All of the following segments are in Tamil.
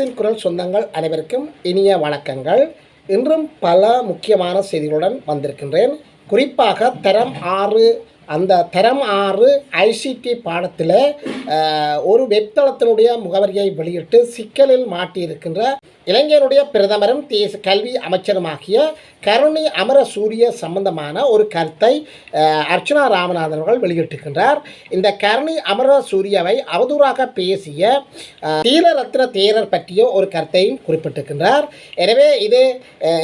அரசின் குரல் சொந்தங்கள் அனைவருக்கும் இனிய வணக்கங்கள். இன்றும் பல முக்கியமான செய்திகளுடன் வந்திருக்கின்றேன். குறிப்பாக தரம் ஆறு அந்த தரம் ஆறு ஐசிடி பாடத்தில் ஒரு வெப்தளத்தினுடைய முகவரியை வெளியிட்டு சிக்கலில் மாட்டியிருக்கின்ற இளைஞருடைய பிரதமரும் தேச கல்வி அமைச்சருமாகிய கருணி அமர சூரிய சம்பந்தமான ஒரு கருத்தை அர்ச்சனா ராமநாதன் அவர்கள் வெளியிட்டிருக்கின்றார். இந்த கருணி அமர சூரியவை அவதூறாக பேசிய தீரரத்ன தேரர் பற்றிய ஒரு கருத்தையும் குறிப்பிட்டிருக்கின்றார். எனவே இது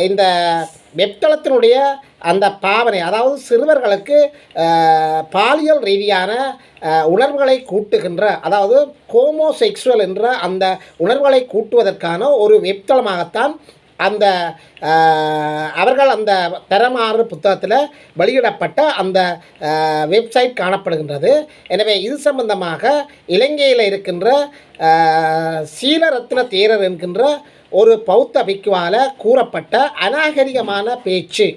இந்த வெப்தளத்தினுடைய அந்த பாவனை அதாவது சிறுவர்களுக்கு பாலியல் ரீதியான உணர்வுகளை கூட்டுகின்ற அதாவது கோமோசெக்ஸுவல் என்ற அந்த உணர்வுகளை கூட்டுவதற்கான ஒரு வெப்தளமாகத்தான் அந்த அவர்கள் அந்த தரமாறு புத்தகத்தில் வெளியிடப்பட்ட அந்த வெப்சைட் காணப்படுகின்றது. எனவே இது சம்பந்தமாக இலங்கையில் இருக்கின்ற சீலரத்ன தேரர் என்கின்ற ஒரு பௌத்த பிக்குவால கூறப்பட்ட அநாகரிகமான பேச்சு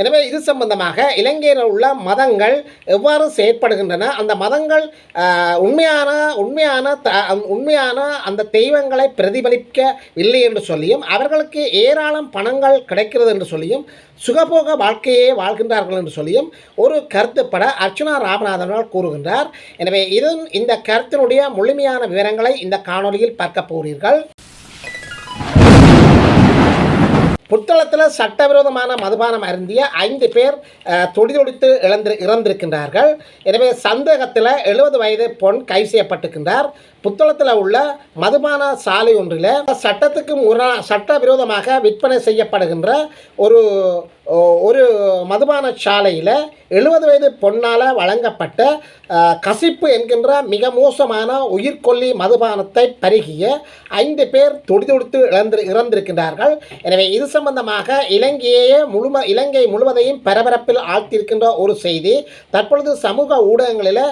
எனவே இது சம்பந்தமாக இலங்கையில் உள்ள மதங்கள் எவ்வாறு செயற்படுகின்றன? அந்த மதங்கள் உண்மையான உண்மையான த உண்மையான அந்த தெய்வங்களை பிரதிபலிக்கவில்லை என்று சொல்லியும் அவர்களுக்கு ஏராளம் பணங்கள் கிடைக்கிறது என்று சொல்லியும் சுகபோக வாழ்க்கையே வாழ்கின்றார்கள் என்று சொல்லியும் ஒரு கருத்துப்பட அர்ச்சனா ராமநாதனால் கூறுகின்றார். எனவே இது இந்த கருத்தினுடைய முழுமையான விவரங்களை இந்த காணொலியில் பார்க்க போகிறீர்கள். புத்தளத்தில் சட்டவிரோதமான மதுபானம் அருந்திய ஐந்து பேர் அஹ், இழந்து இறந்திருக்கின்றார்கள். எனவே சந்தேகத்தில் எழுபது வயது பொன் கைது செய்யப்பட்டிருக்கின்றார். புத்தளத்தில் உள்ள மதுபான சாலை ஒன்றில் சட்டத்துக்கு முரணா சட்டவிரோதமாக விற்பனை செய்யப்படுகின்ற ஒரு ஒரு மதுபான சாலையில் எழுபது வயது பொன்னால் வழங்கப்பட்ட கசிப்பு என்கின்ற மிக மோசமான உயிர்கொல்லி மதுபானத்தை பருகிய ஐந்து பேர் துடிதுடித்து இழந்து இறந்திருக்கின்றார்கள். எனவே இது சம்பந்தமாக இலங்கையே முழும இலங்கை முழுவதையும் பரபரப்பில் ஆழ்த்தியிருக்கின்ற ஒரு செய்தி தற்பொழுது சமூக ஊடகங்களில்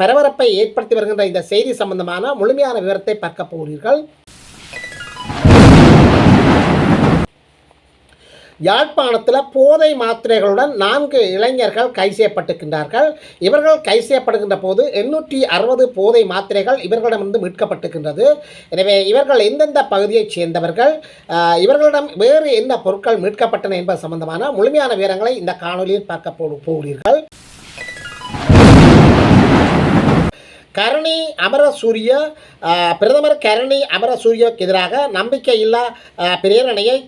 பரபரப்பை ஏற்படுத்தி வருகின்ற இந்த செய்தி சம்பந்தமான முழுமையான விவரத்தை பார்க்க போகிறீர்கள். யாழ்ப்பாணத்தில் போதை மாத்திரைகளுடன் நான்கு இளைஞர்கள் கைது செய்யப்பட்டிருக்கின்றார்கள். இவர்கள் கைது செய்யப்படுகின்ற போது எண்ணூற்றி அறுபது போதை மாத்திரைகள் இவர்களிடமிருந்து மீட்கப்பட்டிருக்கின்றது. எனவே இவர்கள் எந்தெந்த பகுதியைச் சேர்ந்தவர்கள் ஆஹ், இவர்களிடம் வேறு என்ன பொருட்கள் மீட்கப்பட்டன என்பது சம்பந்தமான முழுமையான விவரங்களை இந்த காணொலியில் பார்க்க போ- போகிறீர்கள். கரணி அமரசூரிய பிரதமர் கரணி அமரசூரியக்கு எதிராக நம்பிக்கையில்லா பிரேரணையை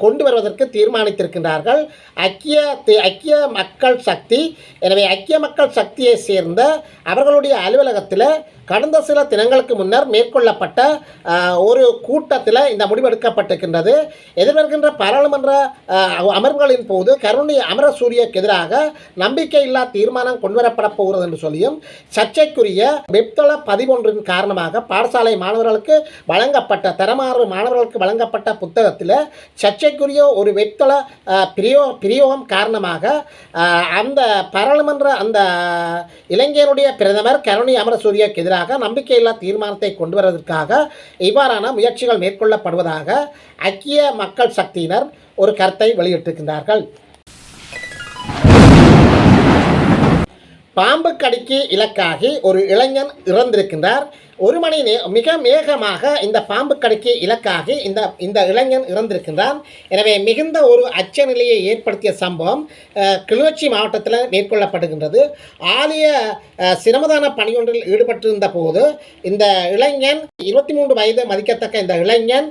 கொண்டு வருவதற்கு தீர்மானித்திருக்கின்றார்கள். ஐக்கிய ஐக்கிய மக்கள் சக்தி எனவே ஐக்கிய மக்கள் சக்தியை சேர்ந்த அவர்களுடைய அலுவலகத்தில் கடந்த சில தினங்களுக்கு முன்னர் மேற்கொள்ளப்பட்ட ஒரு கூட்டத்தில் இந்த முடிவு எடுக்கப்பட்டிருக்கின்றது. எதிர்வருகின்ற பாராளுமன்ற அமர்வுகளின் போது கருணை அமரசூரியக்கு எதிராக நம்பிக்கையில்லா தீர்மானம் கொண்டுவரப்பட போகிறது என்று சொல்லியும் சர்ச்சைக்குரிய வெப்தள பதிவொன்றின் காரணமாக பாடசாலை மாணவர்களுக்கு வழங்கப்பட்ட தரமாறு மாணவர்களுக்கு வழங்கப்பட்ட புத்தகத்தில் சர்ச்சைக்குரிய ஒரு வெப்தள பிரியோ பிரியோகம் காரணமாக அந்த பாராளுமன்ற அந்த இலங்கையினுடைய பிரதமர் கருணி அமரசூரியக்கு எதிராக நம்பிக்கையில்லா தீர்மானத்தை கொண்டு வருவதற்காக இவ்வாறான முயற்சிகள் மேற்கொள்ளப்படுவதாக ஐக்கிய மக்கள் சக்தியினர் ஒரு கருத்தை வெளியிட்டிருக்கின்றார்கள். பாம்பு கடிக்கு இலக்காகி ஒரு இளைஞன் இறந்திருக்கின்றார். ஒரு மணி நே மிக வேகமாக இந்த பாம்பு கடிக்கு இலக்காகி இந்த இந்த இளைஞன் இறந்திருக்கின்றான். எனவே மிகுந்த ஒரு அச்ச நிலையை ஏற்படுத்திய சம்பவம் கிளிநொச்சி மாவட்டத்தில் மேற்கொள்ளப்படுகின்றது. ஆலய சிரமதான பணியொன்றில் ஈடுபட்டிருந்த போது இந்த இளைஞன் இருபத்தி மூன்று வயது மதிக்கத்தக்க இந்த இளைஞன்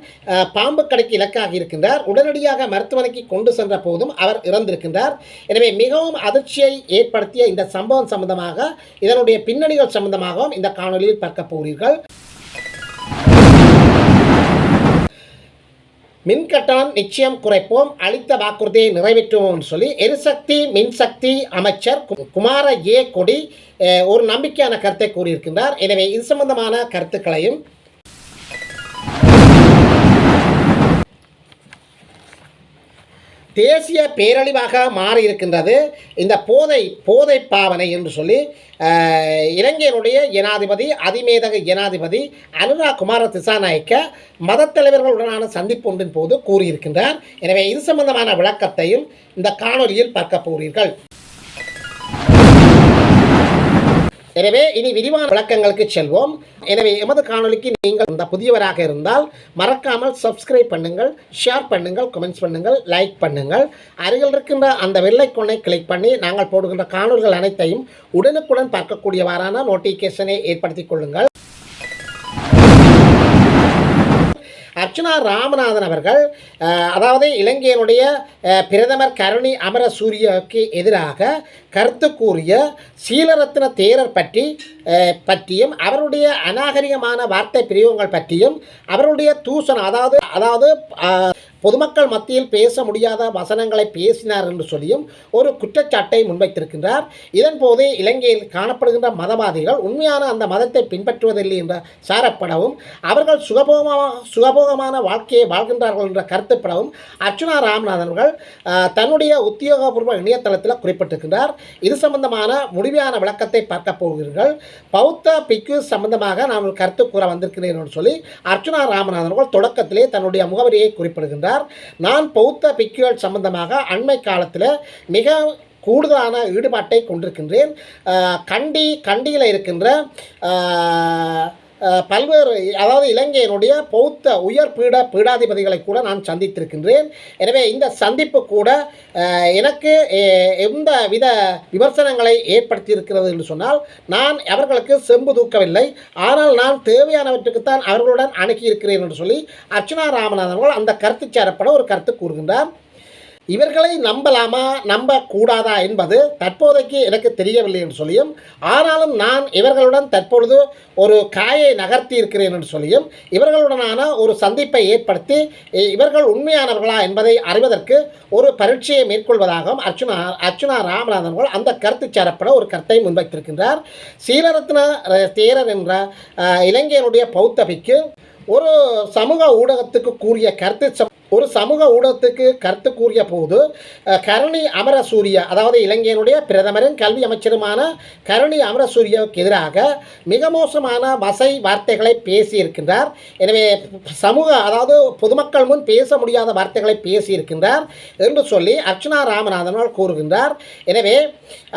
பாம்பு கடிக்கு இலக்காகி இருக்கின்றார். உடனடியாக மருத்துவமனைக்கு கொண்டு சென்ற போதும் அவர் இறந்திருக்கின்றார். எனவே மிகவும் அதிர்ச்சியை ஏற்படுத்திய இந்த சம்பவம் சம்பந்தமாக இதனுடைய பின்னணிகள் சம்பந்தமாகவும் இந்த காணொலியில் பார்க்க போகிறீர்கள். மின் கட்டணம் நிச்சயம் குறைப்போம் அளித்த வாக்குறுதியை நிறைவேற்றுவோம் சொல்லி எரிசக்தி மின்சக்தி அமைச்சர் குமார ஏ கொடி ஒரு நம்பிக்கையான கருத்தை கூறியிருக்கின்றார். எனவே இது சம்பந்தமான கருத்துக்களையும் தேசிய பேரழிவாக மாறி இருக்கின்றது இந்த போதை போதை பாவனை என்று சொல்லி இலங்கையினுடைய ஜனாதிபதி அதிமேதக ஜனாதிபதி அனுரா குமார திசாநாயக்க மத தலைவர்களுடனான சந்திப்பு ஒன்றின் போது கூறியிருக்கின்றார். எனவே இது சம்பந்தமான விளக்கத்தையும் இந்த காணொலியில் பார்க்க போகிறீர்கள். எனவே இனி விரிவான விளக்கங்களுக்கு செல்வோம். எனவே எமது காணொளிக்கு நீங்கள் இந்த புதியவராக இருந்தால் மறக்காமல் சப்ஸ்கிரைப் பண்ணுங்கள் ஷேர் பண்ணுங்கள் கமெண்ட்ஸ் பண்ணுங்கள் லைக் பண்ணுங்கள். அருகில் இருக்கின்ற அந்த வெள்ளைக்கொண்ணை கிளிக் பண்ணி நாங்கள் போடுகின்ற காணொலிகள் அனைத்தையும் உடனுக்குடன் பார்க்கக்கூடியவாறான நோட்டிஃபிகேஷனை ஏற்படுத்திக் கொள்ளுங்கள். அர்ச்சனா ராமநாதன் அவர்கள் அதாவது இலங்கையினுடைய பிரதமர் கருணி அமரசூரியவுக்கு எதிராக கருத்து கூறிய சீலரத்ன தேரர் பற்றி பற்றியும் அவருடைய அநாகரிகமான வார்த்தை பிரிவுகள் பற்றியும் அவருடைய தூசணம் அதாவது அதாவது பொதுமக்கள் மத்தியில் பேச முடியாத வசனங்களை பேசினார் என்று சொல்லியும் ஒரு குற்றச்சாட்டை முன்வைத்திருக்கின்றார். இதன் போது இலங்கையில் காணப்படுகின்ற மதவாதிகள் உண்மையான அந்த மதத்தை பின்பற்றுவதில்லை என்ற சாரப்படவும் அவர்கள் சுகபோகமாக சுகபோகமான வாழ்க்கையை வாழ்கின்றார்கள் என்ற கருத்துப்படவும் அர்ச்சுனா ராமநாதன் அவர்கள் தன்னுடைய உத்தியோகபூர்வ இணையதளத்தில் குறிப்பிட்டிருக்கின்றார். இது சம்பந்தமான முடிவான விளக்கத்தை பார்க்க போகிறீர்கள். பௌத்த பிக்கு சம்பந்தமாக நான் ஒரு கருத்து கூற வந்திருக்கிறேன் சொல்லி அர்ச்சுனா ராமநாதன் அவர்கள் தொடக்கத்திலே தன்னுடைய முகவரியை குறிப்பிடுகின்றார். நான் பௌத்த பிக்குகள் சம்பந்தமாக அண்மை காலத்தில் மிக கூடுதலான ஈடுபாட்டை கொண்டிருக்கின்றேன். கண்டி கண்டியில் இருக்கின்ற பல்வேறு அதாவது இலங்கையினுடைய பௌத்த உயர் பீட பீடாதிபதிகளை கூட நான் சந்தித்திருக்கின்றேன். எனவே இந்த சந்திப்பு கூட எனக்கு எந்த வித விமர்சனங்களை ஏற்படுத்தியிருக்கிறது என்று சொன்னால் நான் அவர்களுக்கு செம்பு தூக்கவில்லை. ஆனால் நான் தேவையானவற்றுக்குத்தான் அவர்களுடன் அணுகியிருக்கிறேன் என்று சொல்லி அர்ச்சனா ராமநாதன் அவர்கள் அந்த கருத்து சேரப்பட ஒரு கருத்து கூறுகின்றார். இவர்களை நம்பலாமா நம்பக்கூடாதா என்பது தற்போதைக்கு எனக்கு தெரியவில்லை என்று சொல்லியும் ஆனாலும் நான் இவர்களுடன் தற்பொழுது ஒரு காயை நகர்த்தி இருக்கிறேன் என்று சொல்லியும் இவர்களுடனான ஒரு சந்திப்பை ஏற்படுத்தி இவர்கள் உண்மையானவர்களா என்பதை அறிவதற்கு ஒரு பரீட்சையை மேற்கொள்வதாகவும் அர்ச்சுனா அர்ச்சுனா ராமநாதன் அவர்கள் அந்த கருத்து சேரப்பட ஒரு கருத்தை முன்வைத்திருக்கின்றார். சீலரத்ன தேரர் என்ற அஹ், இலங்கையினுடைய பௌத்தபிக்கு ஒரு சமூக ஊடகத்துக்கு கூறிய கருத்து ஒரு சமூக ஊடகத்துக்கு கருத்து கூறிய போது கருணி அமரசூரிய அதாவது இலங்கையினுடைய பிரதமரும் கல்வி அமைச்சருமான கருணி அமரசூரியவுக்கு எதிராக மிக மோசமான வசை வார்த்தைகளை பேசியிருக்கின்றார். எனவே சமூக அதாவது பொதுமக்கள் முன் பேச முடியாத வார்த்தைகளை பேசியிருக்கின்றார் என்று சொல்லி அர்ச்சனா ராமநாதனால் கூறுகின்றார். எனவே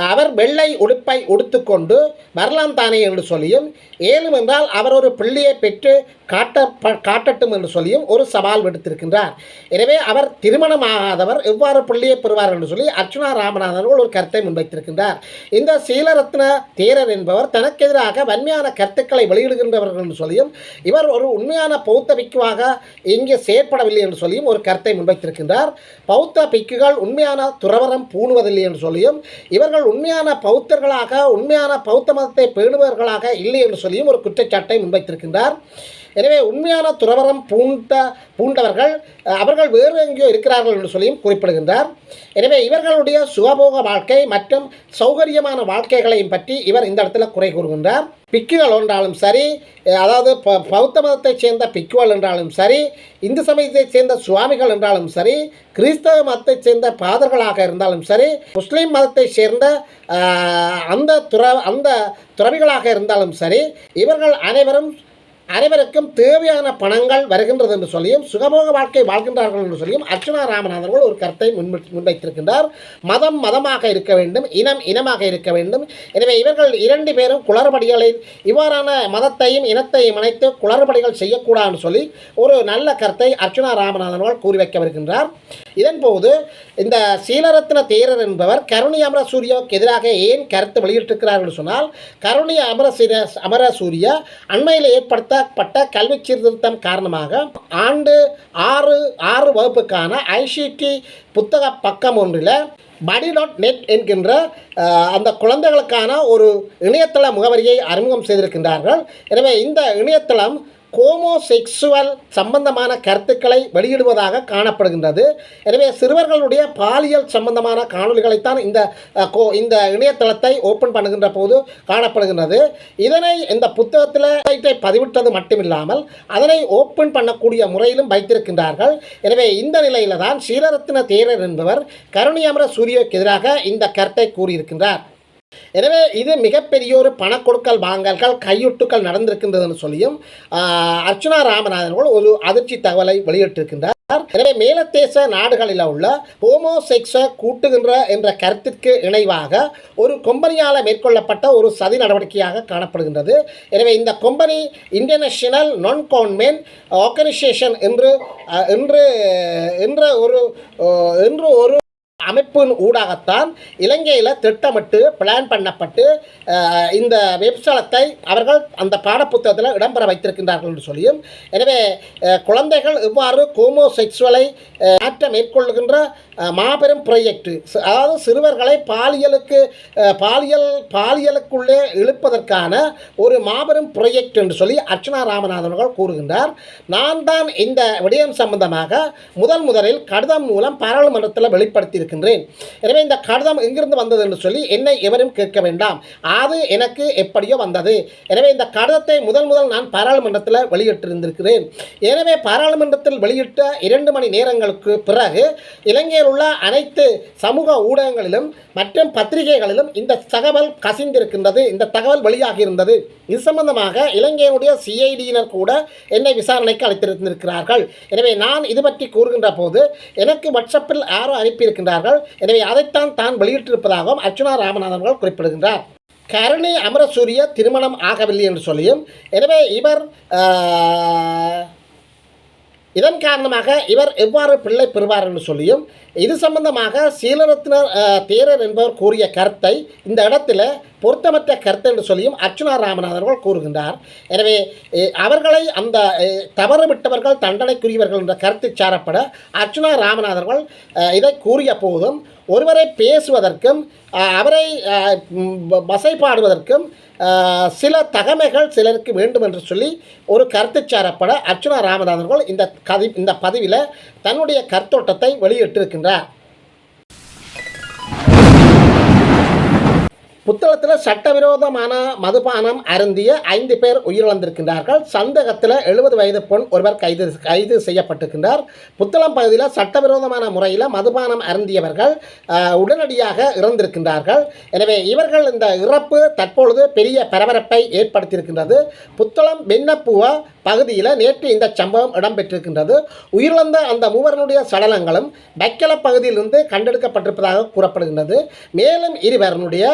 அவர் வெள்ளை உடுப்பை உடுத்துக்கொண்டு வரலாம் தானே என்று சொல்லியும் ஏனும் என்றால் அவர் ஒரு பிள்ளையை பெற்று காட்ட ப- காட்டட்டும் என்று சொல்லியும் ஒரு சவால் விடுத்திருக்கின்றார். எனவே அவர் திருமணமாகாதவர் எவ்வாறு பிள்ளையை பெறுவார் என்று சொல்லி அர்ச்சுனா ராமநாதன் ஒரு கருத்தை முன்வைத்திருக்கின்றார். இந்த சீலரத்ன தேரர் என்பவர் தனக்கு எதிராக வன்மையான கருத்துக்களை வெளியிடுகின்றவர்கள் என்று சொல்லியும் இவர் ஒரு உண்மையான பௌத்த பிக்குவாக இங்கே செயற்படவில்லை என்று சொல்லியும் ஒரு கருத்தை முன்வைத்திருக்கின்றார். பௌத்த பிக்குகள் உண்மையான துறவரம் பூணுவதில்லை என்று சொல்லியும் இவர்கள் உண்மையான பௌத்தர்களாக உண்மையான பௌத்த மதத்தை பேணுபவர்களாக இல்லை என்று சொல்லியும் ஒரு குற்றச்சாட்டை முன்வைத்திருக்கின்றார். எனவே உண்மையான துறவரம் பூண்ட பூண்டவர்கள் அவர்கள் வேறு எங்கேயோ இருக்கிறார்கள் என்று சொல்லியும் குறிப்பிடுகின்றார். எனவே இவர்களுடைய சுகபோக வாழ்க்கை மற்றும் சௌகரியமான வாழ்க்கைகளையும் பற்றி இவர் இந்த இடத்துல குறை கூறுகின்றார். பிக்குகள் என்றாலும் சரி அதாவது ப- பௌத்த மதத்தைச் சேர்ந்த பிக்குகள் என்றாலும் சரி இந்து சமயத்தைச் சேர்ந்த சுவாமிகள் என்றாலும் சரி கிறிஸ்தவ மதத்தைச் சேர்ந்த பாதர்களாக இருந்தாலும் சரி முஸ்லீம் மதத்தைச் சேர்ந்த அந்த துற அந்த துறவிகளாக இருந்தாலும் சரி இவர்கள் அனைவரும் அனைவருக்கும் தேவையான பணங்கள் வருகின்றது என்று சொல்லியும் சுகபோக வாழ்க்கை வாழ்கின்றார்கள் என்று சொல்லியும் அர்ச்சனா ராமநாதன் அவர்கள் ஒரு கருத்தை முன்வை முன்வைத்திருக்கின்றார். மதம் மதமாக இருக்க வேண்டும் இனம் இனமாக இருக்க வேண்டும். எனவே இவர்கள் இரண்டு பேரும் குளறுபடிகளில் இவ்வாறான மதத்தையும் இனத்தையும் இணைத்து குளறுபடிகள் செய்யக்கூடாதுன்னு சொல்லி ஒரு நல்ல கருத்தை அர்ச்சனா ராமநாதன் அவர்கள் கூறி வைக்க வருகின்றார். இதன்போது இந்த சீலரத்ன தேரர் என்பவர் கருணி அமரசூரியாவுக்கு எதிராக ஏன் கருத்து வெளியிட்டிருக்கிறார் என்று சொன்னால் கருணி அமரசீர அமரசூரிய அண்மையில் ஏற்படுத்த ஏற்படுத்தப்பட்ட கல்வி சீர்திருத்தம் காரணமாக ஆண்டு ஆறு ஆறு வகுப்புக்கான ஐசிடி புத்தக பக்கம் ஒன்றில் படி டாட் நெட் என்கின்ற அந்த குழந்தைகளுக்கான ஒரு இணையதள முகவரியை அறிமுகம் செய்திருக்கின்றார்கள். எனவே இந்த இணையதளம் கோமோசெக்சுவல் சம்பந்தமான கருத்துக்களை வெளியிடுவதாக காணப்படுகின்றது. எனவே சிறுவர்களுடைய பாலியல் சம்பந்தமான காணொளிகளைத்தான் இந்த கோ இந்த இணையதளத்தை ஓப்பன் பண்ணுகின்ற போது காணப்படுகின்றது. இதனை இந்த புத்தகத்தில் பதிவிட்டது மட்டுமில்லாமல் அதனை ஓப்பன் பண்ணக்கூடிய முறையிலும் வைத்திருக்கின்றார்கள். எனவே இந்த நிலையில் தான் ஸ்ரீரத்ன தேரர் என்பவர் கருணியமர சூரியக்கு எதிராக இந்த கருத்தை கூறியிருக்கின்றார். எனவே இது மிகப்பெரிய ஒரு பணக்கொடுக்கல் வாங்கல்கள் கையொட்டுக்கள் நடந்திருக்கின்றதுன்னு சொல்லியும் அர்ச்சனா ராமநாதன் ஒரு அதிர்ச்சி தகவலை வெளியிட்டிருக்கின்றார். எனவே மேலத்தேச நாடுகளில் உள்ள ஹோமோசெக்ஸை கூட்டுகின்ற என்ற கருத்திற்கு இணைவாக ஒரு கொம்பனியால் மேற்கொள்ளப்பட்ட ஒரு சதி நடவடிக்கையாக காணப்படுகின்றது. எனவே இந்த company international non government organisation என்று என்று என்ற ஒரு என்று ஒரு அமைப்பின் ஊடாகத்தான் இலங்கையில் திட்டமிட்டு பிளான் பண்ணப்பட்டு இந்த வெப்சலத்தை அவர்கள் அந்த பாடப்புத்தகத்தில் இடம்பெற வைத்திருக்கின்றார்கள் என்று சொல்லியும் எனவே குழந்தைகள் இவ்வாறு கோமோசெக்சுவலை மாற்ற மேற்கொள்கின்ற மாபெரும் ப்ரொஜெக்ட் அதாவது சிறுவர்களை பாலியலுக்கு பாலியல் பாலியலுக்குள்ளே இழுப்பதற்கான ஒரு மாபெரும் ப்ரொஜெக்ட் என்று சொல்லி அர்ச்சனா ராமநாதன் அவர்கள் கூறுகின்றார். நான் தான் இந்த விடயம் சம்பந்தமாக முதல் முதலில் கடிதம் மூலம் பாராளுமன்றத்தில் வெளிப்படுத்தி இருக்கின்றேன் எனவே இந்த கடிதம் எங்கிருந்து வந்தது என்று சொல்லி என்னை எவரும் கேட்க வேண்டாம். அது எனக்கு எப்படியோ வந்தது. எனவே இந்த கடிதத்தை முதல் முதல் நான் பாராளுமன்றத்தில் வெளியிட்டிருந்திருக்கிறேன். எனவே பாராளுமன்றத்தில் வெளியிட்ட இரண்டு மணி நேரங்களுக்கு பிறகு இலங்கையில் உள்ள அனைத்து சமூக ஊடகங்களிலும் மற்றும் பத்திரிகைகளிலும் இந்த தகவல் கசிந்திருக்கின்றது. இந்த தகவல் வெளியாகி இருந்தது. இது சம்பந்தமாக இலங்கையினுடைய சிஐடியினர் கூட என்னை விசாரணைக்கு அழைத்திருந்திருக்கிறார்கள். எனவே நான் இது பற்றி கூறுகின்ற போது எனக்கு வாட்ஸ்அப்பில் யாரோ அனுப்பியிருக்கின்றார்கள் எனவே அதைத்தான் தான் வெளியிட்டிருப்பதாகவும் அர்ச்சுனா ராமநாதன் அவர்கள் குறிப்பிடுகின்றார். கருணை அமரசூரிய திருமணம் ஆகவில்லை என்று சொல்லியும் எனவே இவர் ஆஹ், இதன் காரணமாக இவர் எவ்வாறு பிள்ளை பெறுவார் என்று சொல்லியும் இது சம்பந்தமாக சீலரத்னர் தேரர் என்பவர் கூறிய கருத்தை இந்த இடத்துல பொருத்தமற்ற கருத்து என்று சொல்லியும் அர்ச்சுனா ராமநாதன் அவர்கள் கூறுகின்றார். எனவே அவர்களை அந்த அஹ், தவறு விட்டவர்கள் தண்டனைக்குரியவர்கள் என்ற கருத்து சாரப்பட அர்ச்சுனா ராமநாதர்கள் இதை கூறிய போதும் ஒருவரை பேசுவதற்கும் அவரை வசை பாடுவதற்கும் சில தகமைகள் சிலருக்கு வேண்டும் என்று சொல்லி ஒரு கருத்து சாரப்பட அர்ச்சுனா ராமதாசர்கள் இந்த கதி இந்த பதிவில் தன்னுடைய கருத்தோட்டத்தை வெளியிட்டிருக்கின்றார். புத்தகத்தில் சட்டவிரோதமான மதுபானம் அருந்திய ஐந்து பேர் உயிரிழந்திருக்கின்றார்கள். சந்தேகத்தில் எழுபது வயது பெண் ஒருவர் கைது கைது செய்யப்பட்டிருக்கின்றார். புத்தளம் பகுதியில் சட்டவிரோதமான முறையில் மதுபானம் அருந்தியவர்கள் உடனடியாக இறந்திருக்கின்றார்கள். எனவே இவர்கள் இந்த இறப்பு தற்பொழுது பெரிய பரபரப்பை ஏற்படுத்தியிருக்கின்றது. புத்தளம் விண்ணப்புவ பகுதியில் நேற்று இந்த சம்பவம் இடம்பெற்றிருக்கின்றது. உயிரிழந்த அந்த மூவரனுடைய சடலங்களும் பக்கல பகுதியிலிருந்து கண்டெடுக்கப்பட்டிருப்பதாக கூறப்படுகின்றது. மேலும் இருவருடைய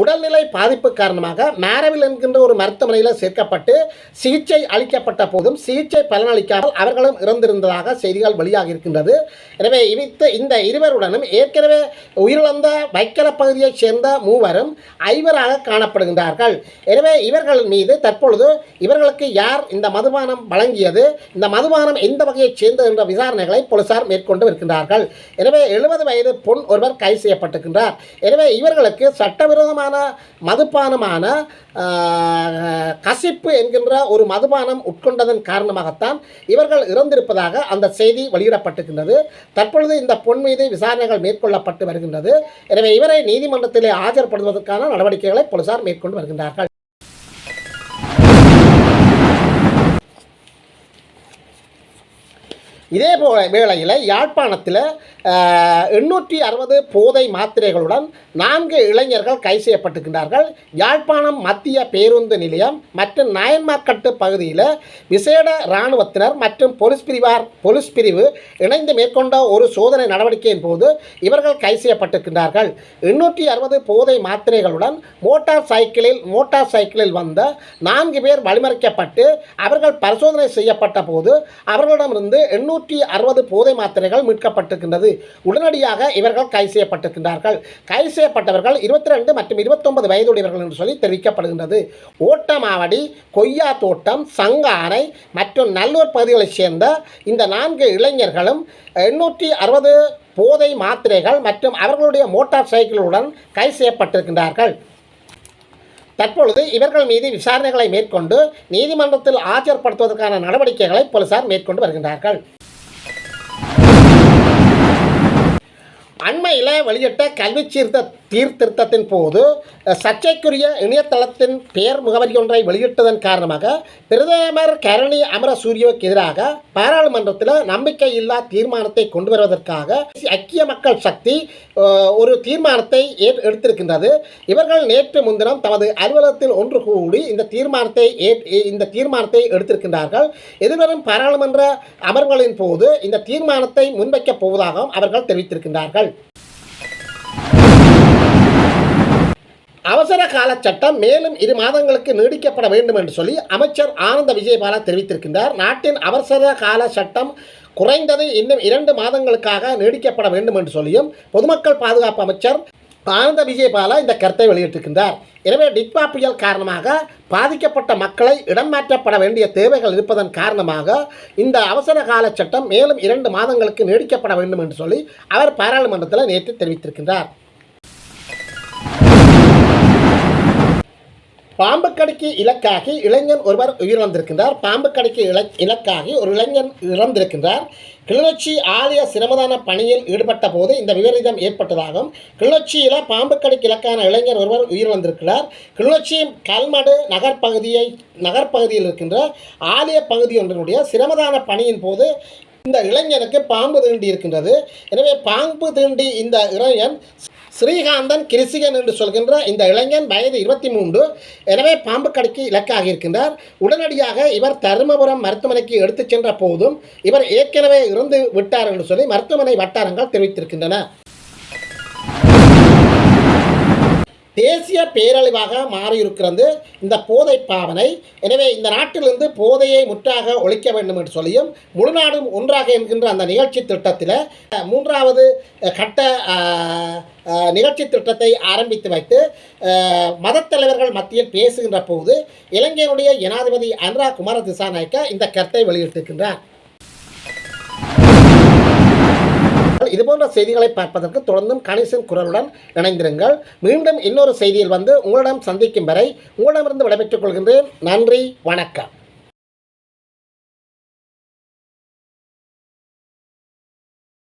உடல்நிலை பாதிப்பு காரணமாக மேரவில் என்கின்ற ஒரு மருத்துவமனையில் சேர்க்கப்பட்டு சிகிச்சை அளிக்கப்பட்ட போதும் சிகிச்சை பலனளிக்காமல் அவர்களும் இறந்திருந்ததாக செய்திகள் வெளியாகி இருக்கின்றது. எனவே இவித்த இந்த இருவருடனும் ஏற்கனவே உயிரிழந்த வைக்கல பகுதியைச் சேர்ந்த மூவரும் ஐவராக காணப்படுகின்றார்கள். எனவே இவர்கள் மீது தற்பொழுது இவர்களுக்கு யார் இந்த மதுபானம் வழங்கியது. இந்த மதுபானம் எந்த வகையைச் சேர்ந்தது என்ற விசாரணைகளை போலீசார் மேற்கொண்டு வருகின்றார்கள் எனவே எழுபது வயது பொன் ஒருவர் கைது செய்யப்பட்டிருக்கின்றார். எனவே இவர்களுக்கு சட்டவிரோதமான மதுபானமான கசிப்பு என்கின்ற ஒரு மதுபானம் உட்கொண்டதன் காரணமாகத்தான் இவர்கள் இறந்திருப்பதாக அந்த செய்தி வெளியிடப்பட்டிருக்கின்றது. தற்பொழுது இந்த பொன் மீது விசாரணைகள் மேற்கொள்ளப்பட்டு வருகின்றது. எனவே இவரை நீதிமன்றத்திலே ஆஜர்படுத்துவதற்கான நடவடிக்கைகளை போலீசார் மேற்கொண்டு வருகின்றார்கள். இதே போ வேளையில் யாழ்ப்பாணத்தில் எண்ணூற்றி அறுபது போதை மாத்திரைகளுடன் நான்கு இளைஞர்கள் கை செய்யப்பட்டிருக்கின்றார்கள். யாழ்ப்பாணம் மத்திய பேருந்து நிலையம் மற்றும் நாயன்மார்கட்டு பகுதியில் விசேட இராணுவத்தினர் மற்றும் போலீஸ் பிரிவார் போலீஸ் பிரிவு இணைந்து மேற்கொண்ட ஒரு சோதனை நடவடிக்கையின் போது இவர்கள் கை செய்யப்பட்டிருக்கின்றார்கள். எண்ணூற்றி அறுபது போதை மாத்திரைகளுடன் மோட்டார் சைக்கிளில் மோட்டார் சைக்கிளில் வந்த நான்கு பேர் வழிமறைக்கப்பட்டு அவர்கள் பரிசோதனை செய்யப்பட்ட போது அவர்களிடமிருந்து எண்ணூற்றி அறுபது போதை மாத்திரைகள் மீட்கப்பட்டிருக்கின்றது. உடனடியாக இவர்கள் கைது செய்யப்பட்டிருக்கின்றார்கள். கைது செய்யப்பட்டவர்கள் இருபத்தி ரெண்டு மற்றும் இருபத்தொன்பது வயதுடையவர்கள் என்று சொல்லி தெரிவிக்கப்படுகின்றது. ஓட்டமாவடி கொய்யா தோட்டம் சங்கானை மற்றும் நல்லூர் பகுதிகளைச் சேர்ந்த இந்த நான்கு இளைஞர்களும் எண்ணூற்றி அறுபது போதை மாத்திரைகள் மற்றும் அவர்களுடைய மோட்டார் சைக்கிளுடன் கைது செய்யப்பட்டிருக்கின்றார்கள். தற்பொழுது இவர்கள் மீது விசாரணைகளை மேற்கொண்டு நீதிமன்றத்தில் ஆஜர்படுத்துவதற்கான நடவடிக்கைகளை போலீசார் மேற்கொண்டு வருகின்றார்கள். அண்மையில் வெளியிட்ட கல்வி சீர்திருத்த சீர்திருத்தத்தின் போது சர்ச்சைக்குரிய இணையதளத்தின் பெயர் முகவரி ஒன்றை வெளியிட்டதன் காரணமாக பிரதமர் கரணி அமரசூரியவுக்கு எதிராக பாராளுமன்றத்தில் நம்பிக்கையில்லா தீர்மானத்தை கொண்டு வருவதற்காக ஐக்கிய மக்கள் சக்தி ஒரு தீர்மானத்தை எடுத்திருக்கின்றது. இவர்கள் நேற்று முன்தினம் தமது அலுவலகத்தில் ஒன்று கூடி இந்த தீர்மானத்தை ஏற்- இந்த தீர்மானத்தை எடுத்திருக்கின்றார்கள். எதிர்வரும் பாராளுமன்ற அமர்வுகளின் போது இந்த தீர்மானத்தை முன்வைக்கப் போவதாகவும் அவர்கள் தெரிவித்திருக்கின்றார்கள். அவசர கால சட்டம் மேலும் இரு மாதங்களுக்கு நீடிக்கப்பட வேண்டும் என்று சொல்லி அமைச்சர் ஆனந்த விஜயபாலா தெரிவித்திருக்கின்றார். நாட்டின் அவசர கால சட்டம் குறைந்தது இன்னும் இரண்டு மாதங்களுக்காக நீடிக்கப்பட வேண்டும் என்று சொல்லியும் பொதுமக்கள் பாதுகாப்பு அமைச்சர் ஆனந்த விஜயபாலா இந்த கருத்தை வெளியிட்டிருக்கின்றார். எனவே டிட்பா புயல் காரணமாக பாதிக்கப்பட்ட மக்களை இடம் மாற்றப்பட வேண்டிய தேவைகள் இருப்பதன் காரணமாக இந்த அவசர கால சட்டம் மேலும் இரண்டு மாதங்களுக்கு நீடிக்கப்பட வேண்டும் என்று சொல்லி அவர் பாராளுமன்றத்தில் நேற்று தெரிவித்திருக்கின்றார். பாம்பு கடிக்கு இலக்காகி இளைஞன் ஒருவர் உயிரிழந்திருக்கின்றார். பாம்பு கடிக்கு இல இலக்காகி ஒரு இளைஞன் இறந்திருக்கின்றார். கிளிநொச்சி ஆலய சிரமதான பணியில் ஈடுபட்ட போது இந்த விபரீதம் ஏற்பட்டதாகும் கிளிநொச்சியில் பாம்பு கடிக்கு இலக்கான இளைஞர் ஒருவர் உயிரிழந்திருக்கிறார். கிளிநொச்சி கல்மடு நகர்ப்பகுதியை நகர்ப்பகுதியில் இருக்கின்ற ஆலய பகுதி ஒன்றினுடைய சிரமதான பணியின் போது இந்த இளைஞனுக்கு பாம்பு தீண்டி இருக்கின்றது எனவே பாம்பு தீண்டி இந்த இளைஞன் ஸ்ரீகாந்தன் கிருசிகன் என்று சொல்கின்ற இந்த இளைஞன் வயது இருபத்தி மூன்று. எனவே பாம்பு கடிக்கு இலக்காக இருக்கின்றார் உடனடியாக இவர் தருமபுரம் மருத்துவமனைக்கு எடுத்துச் சென்ற போதும் இவர் ஏற்கனவே இறந்து விட்டார் என்று சொல்லி மருத்துவமனை வட்டாரங்கள் தெரிவித்திருக்கின்றன. தேசிய பேரழிவாக மாறியிருக்கிறது. இந்த போதை பாவனை எனவே இந்த நாட்டிலிருந்து போதையை முற்றாக ஒழிக்க வேண்டும் என்று சொல்லியும் முழுநாடும் ஒன்றாக என்கின்ற அந்த நிகழ்ச்சி திட்டத்தில் மூன்றாவது கட்ட நிகழ்ச்சி திட்டத்தை ஆரம்பித்து வைத்து மதத்தலைவர்கள் மத்தியில் பேசுகின்ற போது இலங்கையினுடைய ஜனாதிபதி அனுரா குமார திசாநாயக்கா இந்த கருத்தை வெளியிட்டிருக்கின்றார். இதுபோன்ற செய்திகளை பார்ப்பதற்கு தொடர்ந்தும் கணேசன் குரலுடன் இணைந்திருங்கள். மீண்டும் இன்னொரு செய்தியில் வந்து உங்களிடம் சந்திக்கும் வரை உங்களிடமிருந்து விடைபெற்றுக் கொள்கின்றேன். நன்றி வணக்கம்.